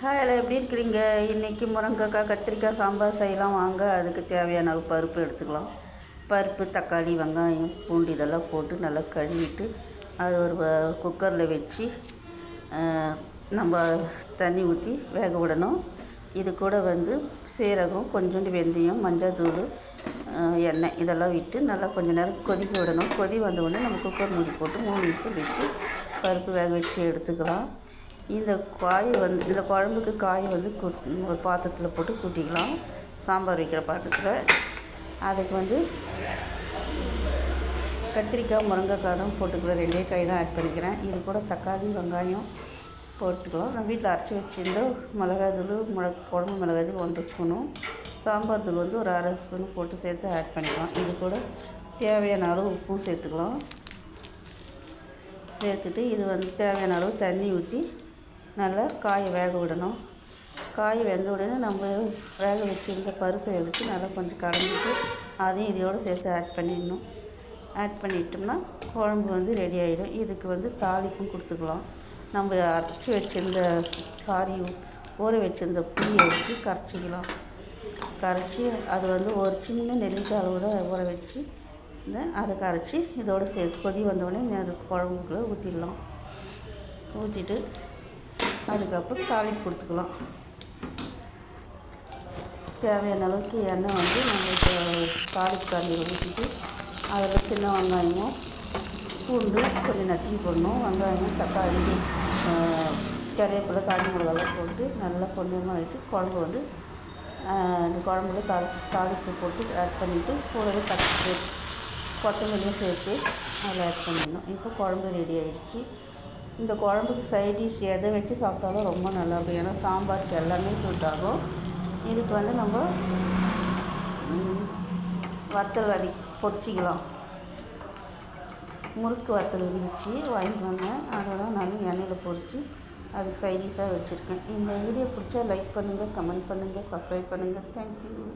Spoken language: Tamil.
ஹாய் எல்லாம் எப்படி இருக்கிறீங்க? இன்றைக்கி முருங்கைக்காய் கத்திரிக்காய் சாம்பார் செய்யலாம். வாங்க அதுக்கு தேவையான அளவு பருப்பு எடுத்துக்கலாம். பருப்பு தக்காளி வெங்காயம் பூண்டு இதெல்லாம் போட்டு நல்லா கழுவிட்டு அது ஒரு குக்கரில் வச்சு நம்ம தண்ணி ஊற்றி வேக விடணும். இது கூட வந்து சீரகம் கொஞ்சோண்டு வெந்தயம் மஞ்சள்தூள் எண்ணெய் இதெல்லாம் விட்டு நல்லா கொஞ்ச நேரம் கொதிக்க விடணும். கொதி வந்த உடனே நம்ம குக்கர் மூடி போட்டு மூணு நிமிஷம் வச்சு பருப்பு வேக வச்சு எடுத்துக்கலாம். இந்த காய் வந்து இந்த குழம்புக்கு காய் வந்து கூட் ஒரு பாத்திரத்தில் போட்டு கூட்டிக்கலாம். சாம்பார் வைக்கிற பாத்திரத்தில். அதுக்கு வந்து கத்திரிக்காய் முருங்கைக்காய் தான் போட்டுக்கிறேன் ரெண்டே காய் தான் ஆட் பண்ணிக்கிறேன். இது கூட தக்காளி வெங்காயம் போட்டுக்கலாம். நான் வீட்டில் அரைச்சி வச்சுருந்த மிளகாய் தூள் மிள குழம்பு மிளகாய் தூள் ஒன்றரை ஸ்பூனும் சாம்பார் தூள் வந்து ஒரு அரை ஸ்பூன் போட்டு சேர்த்து ஆட் பண்ணிக்கலாம். இது கூட தேவையான அளவு உப்பும் சேர்த்துக்கலாம். சேர்த்துட்டு இது வந்து தேவையான அளவு தண்ணி ஊற்றி நல்லா காய் வேக விடணும். காய் வெந்த உடனே நம்ம வேக வச்சுருந்த பருப்பை எடுத்து நல்லா கொஞ்சம் கலந்துட்டு அதையும் இதோடு சேர்த்து ஆட் பண்ணிடணும். ஆட் பண்ணிட்டோம்னா குழம்பு வந்து ரெடி ஆகிடும் இதுக்கு வந்து தாளிப்பும் கொடுத்துக்கலாம். நம்ம அரைச்சி வச்சுருந்த சாரி ஊற வச்சிருந்த புளியை எடுத்து கரைச்சிக்கலாம். கரைச்சி அது வந்து ஒரு சின்ன நெல்லிக்காய் அளவு ஊற வச்சு இந்த அதை கரைச்சி இதோடு சேர்த்து கொதி வந்தோடனே அது குழம்புக்குள்ளே ஊற்றிடலாம் ஊற்றிட்டு அதுக்கப்புறம் தாளிப்பு கொடுத்துக்கலாம். தேவையான அளவுக்கு எண்ணெய் வந்து நம்ம இப்போ தாளிப்பு கரண்டியில் ஊற்றிட்டு அதில் சின்ன வெங்காயமும் பூண்டு கொஞ்சம் நசுக்கி போடணும். வெங்காயம் தக்காளி ஆஹ், கறிவேப்பிலை காஞ்சி மிளகாலாம் போட்டு நல்லா கொஞ்சமாக வச்சு குழம்பு வந்து இந்த குழம்புல தாளி தாளிப்பு போட்டு ஆட் பண்ணிவிட்டு கூடவே தக்காளி கொத்தமல்லியும் சேர்த்து அதில் ஆட் பண்ணிடணும். இப்போ குழம்பு ரெடி ஆயிடுச்சு. இந்த குழம்புக்கு சைட் டிஷ் எதை வச்சு சாப்பிட்டாலும் ரொம்ப நல்லாயிருக்கும் ஏன்னா சாம்பாருக்கு எல்லாமே சூட் ஆகும். இதுக்கு வந்து நம்ம வத்தல் வதி பொரிச்சிக்கலாம் முறுக்கு வத்தல் இருந்துச்சு. வாங்கிட்டு வந்தேன். அதெல்லாம் நல்லா நான் எண்ணெயில் பொரித்து அதுக்கு சைடிஷாக வச்சுருக்கேன். இந்த வீடியோ பிடிச்சா லைக் பண்ணுங்கள் கமெண்ட் பண்ணுங்கள் சப்ஸ்கிரைப் பண்ணுங்கள் தேங்க்யூ